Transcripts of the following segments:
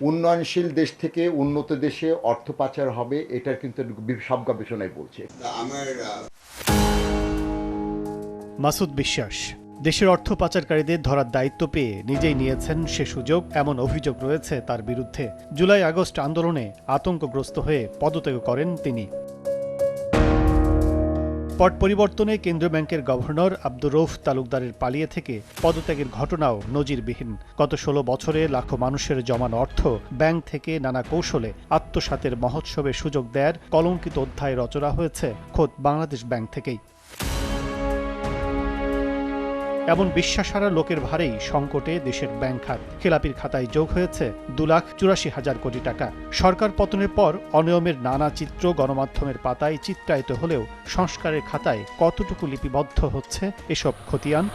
উন্নয়নশীল দেশ থেকে উন্নত দেশে অর্থ পাচার হবে এটার কিন্তু সব গবেষণায় বলছে। মাসুদ বিশ্বাস দেশের অর্থ পাচারকারীদের ধরার দায়িত্ব পেয়ে নিজেই নিয়েছেন সে সুযোগ এমন অভিযোগ রয়েছে তার বিরুদ্ধে। জুলাই আগস্ট আন্দোলনে আতঙ্কগ্রস্ত হয়ে পদত্যাগ করেন তিনি। পট পরিবর্তনে কেন্দ্রীয় ব্যাংকের গভর্নর আব্দুর রৌফ তালুকদারের পালিয়ে থেকে পদত্যাগের ঘটনাও নজিরবিহীন। গত ষোলো বছরে লাখো মানুষের জমানো অর্থ ব্যাংক থেকে নানা কৌশলে আত্মসাতের মহোৎসবে সুযোগ দেয়ার কলঙ্কিত অধ্যায় রচনা হয়েছে খোদ বাংলাদেশ ব্যাংক থেকেই। এমন বিশ্বাসারা লোকের ভারেই সংকটে দেশের ব্যাংক খাত। খেলাপির খাতায় যোগ হয়েছে দু লাখ চুরাশি হাজার কোটি টাকা। সরকার পতনের পর অনিয়মের নানা চিত্র গণমাধ্যমের পাতায় চিত্রায়িত হলেও সংস্কারের খাতায় কতটুকু লিপিবদ্ধ হচ্ছে এসব খতিয়ান?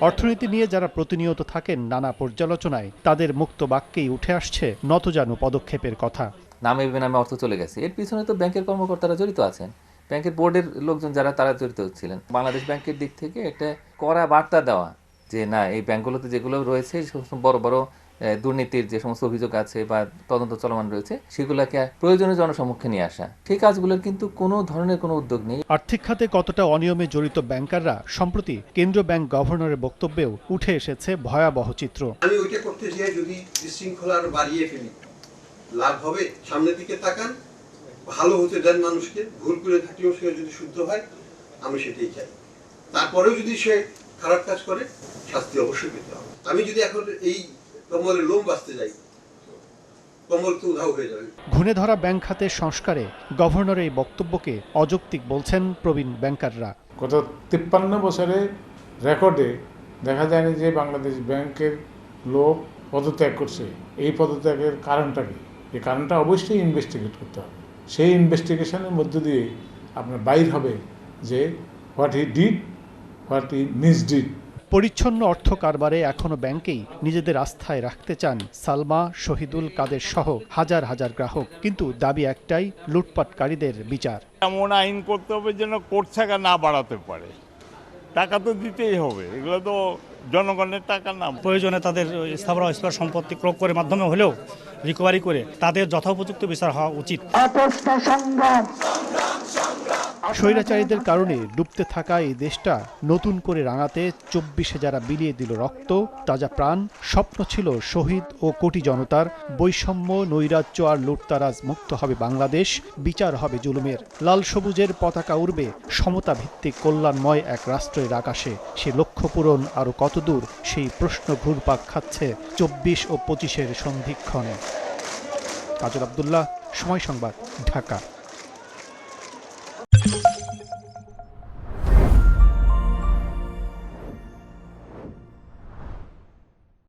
অর্থনীতি নিয়ে যারা প্রতিনিয়ত থাকেন নানা পর্যালোচনায়, তাদের মুক্ত বাক্যেই উঠে আসছে নতজানু পদক্ষেপের কথা। নামে বেনামে অর্থ চলে গেছে। এর পিছনে তো ব্যাংকের কর্মকর্তারা জড়িত আছেন। ব্যাংকের বোর্ডের লোকজন যারা তারা জড়িত ছিলেন। বাংলাদেশ ব্যাংকের দিক থেকে একটা কড়া বার্তা দেওয়া যে না এই ব্যাংকগুলোতে যেগুলো রয়েছে সমস্ত বড় বড় দুর্নীতির যে সমস্ত অভিযোগ আছে বা তদন্ত চলমান রয়েছে সেগুলোকে প্রয়োজনীয় জনসম্মুখে নিয়ে আসা। সেই কাজগুলোর কিন্তু কোনো ধরনের কোনো উদ্যোগ নেই। আর্থিক খাতে কতটা অনিয়মে জড়িত ব্যাংকাররা সম্প্রতি কেন্দ্রীয় ব্যাংক গভর্নরের বক্তব্যেও উঠে এসেছে ভয়াবহ চিত্র। আমি ওইটা করতে চাই যদি বিশৃঙ্খলা আরও বাড়িয়ে ফেলি। লাভ হবে? সামনের দিকে তাকান। ভালো হতে দেন মানুষকে ভুল করে থাকলেও সে যদি শুদ্ধ হয় আমি সেটাই চাই। তারপরেও যদি সে খারাপ কাজ করে শাস্তি অবশ্যই পেতে হবে। আমি যদি এখন এই কমলের লোম বাঁচতে যাই হয়ে ঘুণে ধরা ব্যাংক খাতের সংস্কারে গভর্নরের এই বক্তব্যকে অযৌক্তিক বলছেন প্রবীণ ব্যাংকাররা। গত তিপ্পান্ন বছরে রেকর্ডে দেখা যায়নি যে বাংলাদেশ ব্যাংকের লোক পদত্যাগ করছে। এই পদত্যাগের কারণটা কি? এই কারণটা অবশ্যই ইনভেস্টিগেট করতে হবে। সেই ইনভেস্টিগেশনের মধ্য দিয়ে আপনার বাইর হবে যে what he did what he miss did পরিচ্ছন্ন অর্থ কারবারে এখনও ব্যাংকেই নিজেদের আস্থায় রাখতে চান সালমা শহীদুল কাদের সহ হাজার হাজার গ্রাহক। কিন্তু দাবি একটাই লুটপাটকারীদের বিচার। এমন আইন করতে হবে যেন কোর্ট ছাকা না বাড়াতে পারে। টাকা তো দিতেই হবে এগুলো তো জনগণের টাকা না। প্রয়োজনে তাদের স্থাবর সম্পত্তি ক্রয় করে মাধ্যমে হলেও রিকভারি করে তাদের যথোপযুক্ত বিচার হওয়া উচিত। স্বৈরাচারীদের কারণে ডুবতে থাকা এই দেশটা নতুন করে রাঙাতে চব্বিশে যারা বিলিয়ে দিল রক্ত, তাজা প্রাণ, স্বপ্ন ছিল শহীদ ও কোটি জনতার বৈষম্য, নৈরাজ্য আর লুটতারাজ মুক্ত হবে বাংলাদেশ, বিচার হবে জুলুমের। লাল সবুজের পতাকা উড়বে সমতা ভিত্তিক কল্যাণময় এক রাষ্ট্রের আকাশে। সে লক্ষ্য পূরণ আরও কতদূর, সেই প্রশ্ন ঘুরপাক খাচ্ছে চব্বিশ ও পঁচিশের সন্ধিক্ষণে। কাজল আবদুল্লাহ, সময় সংবাদ, ঢাকা।